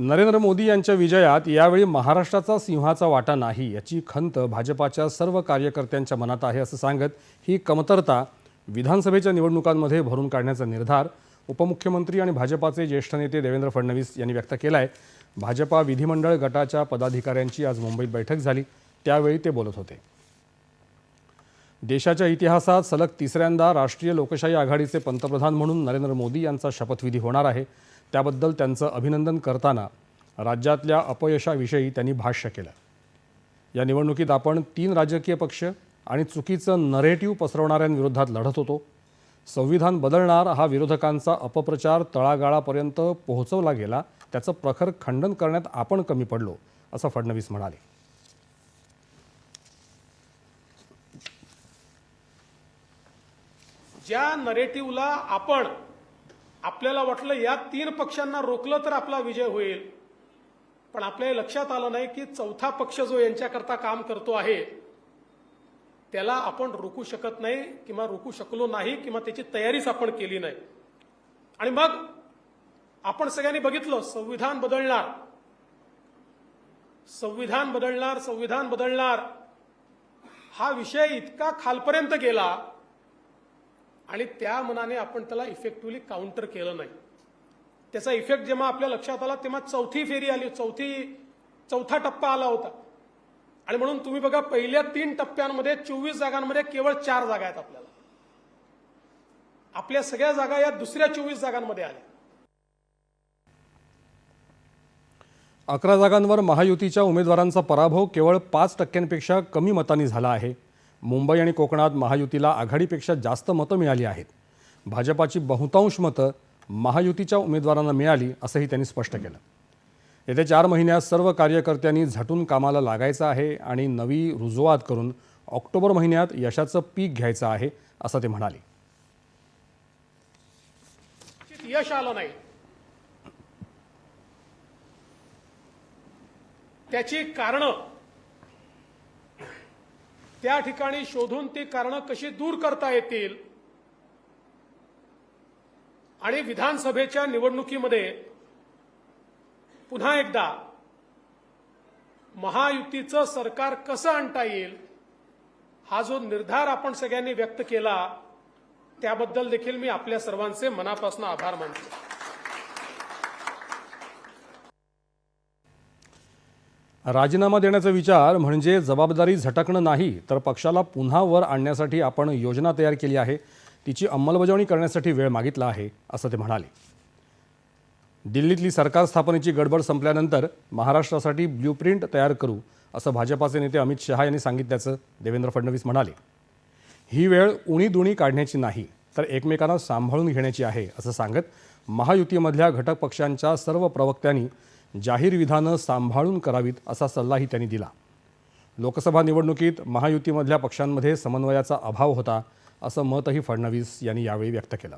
नरेंद्र मोदी यांच्या विजयात यावेळी महाराष्ट्राचा सिंहाचा वाटा नाही याची खंत भाजपाच्या सर्व कार्यकर्त्यांच्या मनात आहे असं सांगत ही कमतरता विधानसभेच्या निवडणुकांमध्ये भरून काढण्याचा निर्धार उपमुख्यमंत्री आणि भाजपाचे ज्येष्ठ नेते देवेंद्र फडणवीस यांनी व्यक्त केला आहे भाजपा विधिमंडळ गटाच्या पदाधिकाऱ्यांची आज मुंबईत बैठक झाली. त्यावेळी ते बोलत होते. देशाच्या इतिहासात सलग तिसऱ्यांदा राष्ट्रीय लोकशाही आघाडीचे पंतप्रधान म्हणून नरेंद्र मोदी यांचा शपथविधी होणार आहे. त्याबद्दल त्यांचं अभिनंदन करताना राज्यातल्या अपयशाविषयी त्यांनी भाष्य केलं. या निवडणुकीत आपण तीन राजकीय पक्ष आणि चुकीचं नरेटिव्ह पसरवणाऱ्यांविरोधात लढत होतो. संविधान बदलणार हा विरोधकांचा अपप्रचार तळागाळापर्यंत पोहोचवला गेला त्याचं प्रखर खंडन करण्यात आपण कमी पडलो असं फडणवीस म्हणाले. ज्या नरेटिव्हला आपण आपल्याला वाटलं या तीन पक्षांना रोखलं तर आपला विजय होईल. पण आपल्या लक्षात आलं नाही की चौथा पक्ष जो यांच्याकरता काम करतो आहे त्याला आपण रोखू शकत नाही किंवा रोखू शकलो नाही किंवा त्याची तयारीच आपण केली नाही. आणि मग आपण सगळ्यांनी बघितलं संविधान बदलणार. संविधान बदलणार संविधान बदलणार. हा विषय इतका खालपर्यंत गेला आणि त्या मनाने आपण त्याला इफेक्टिव्हली काउंटर केलं नाही. त्याचा इफेक्ट जेव्हा आपल्या लक्षात आला तेव्हा चौथी फेरी आली. चौथी चौथा टप्पा आला होता. आणि म्हणून तुम्ही बघा पहिल्या तीन टप्प्यांमध्ये चोवीस जागांमध्ये केवळ चार जागा आहेत आपल्याला. आपल्या सगळ्या जागा या दुसऱ्या चोवीस जागांमध्ये आल्या. अकरा जागांवर महायुतीच्या उमेदवारांचा पराभव केवळ पाच टक्क्यांपेक्षा कमी मतांनी झाला आहे. मुंबई आणि कोकणात महायुतीला आघाडीपेक्षा जास्त मतं मिळाली आहेत. भाजपाची बहुतांश मतं महायुतीच्या उमेदवारांना मिळाली असंही त्यांनी स्पष्ट केलं. येत्या चार महिन्यात सर्व कार्यकर्त्यांनी झटून कामाला लागायचं आहे आणि नवी रुजवात करून ऑक्टोबर महिन्यात यशाचं पीक घ्यायचं आहे असं ते म्हणाले. यश आलं नाही. त्याची कारणं त्या ठिकाणी शोधून ती कारणं कशी दूर करता येतील? आणि विधानसभेच्या निवडणुकीमध्ये पुन्हा एकदा महायुतीचं सरकार कसं आणता येईल हा जो निर्धार आपण सगळ्यांनी व्यक्त केला त्याबद्दल देखील मी आपल्या सर्वांचे मनापासून आभार मानतो. राजीनामा देण्याचा विचार म्हणजे जबाबदारी झटकणं नाही तर पक्षाला पुन्हा वर आणण्यासाठी आपण योजना तयार केली आहे. तिची अंमलबजावणी करण्यासाठी वेळ मागितला आहे असं ते म्हणाले. दिल्लीतली सरकार स्थापनेची गडबड संपल्यानंतर महाराष्ट्रासाठी ब्ल्यूप्रिंट तयार करू असं भाजपाचे नेते अमित शहा यांनी सांगितल्याचं देवेंद्र फडणवीस म्हणाले. ही वेळ उणी दुणी काढण्याची नाही तर एकमेकांना सांभाळून घेण्याची आहे असं सांगत महायुतीमधल्या घटक पक्षांच्या सर्व प्रवक्त्यांनी जाहीर विधानं सांभाळून करावीत असा सल्लाही त्यांनी दिला. लोकसभा निवडणुकीत महायुतीमधल्या पक्षांमध्ये समन्वयाचा अभाव होता असं मतही फडणवीस यांनी यावेळी व्यक्त केलं.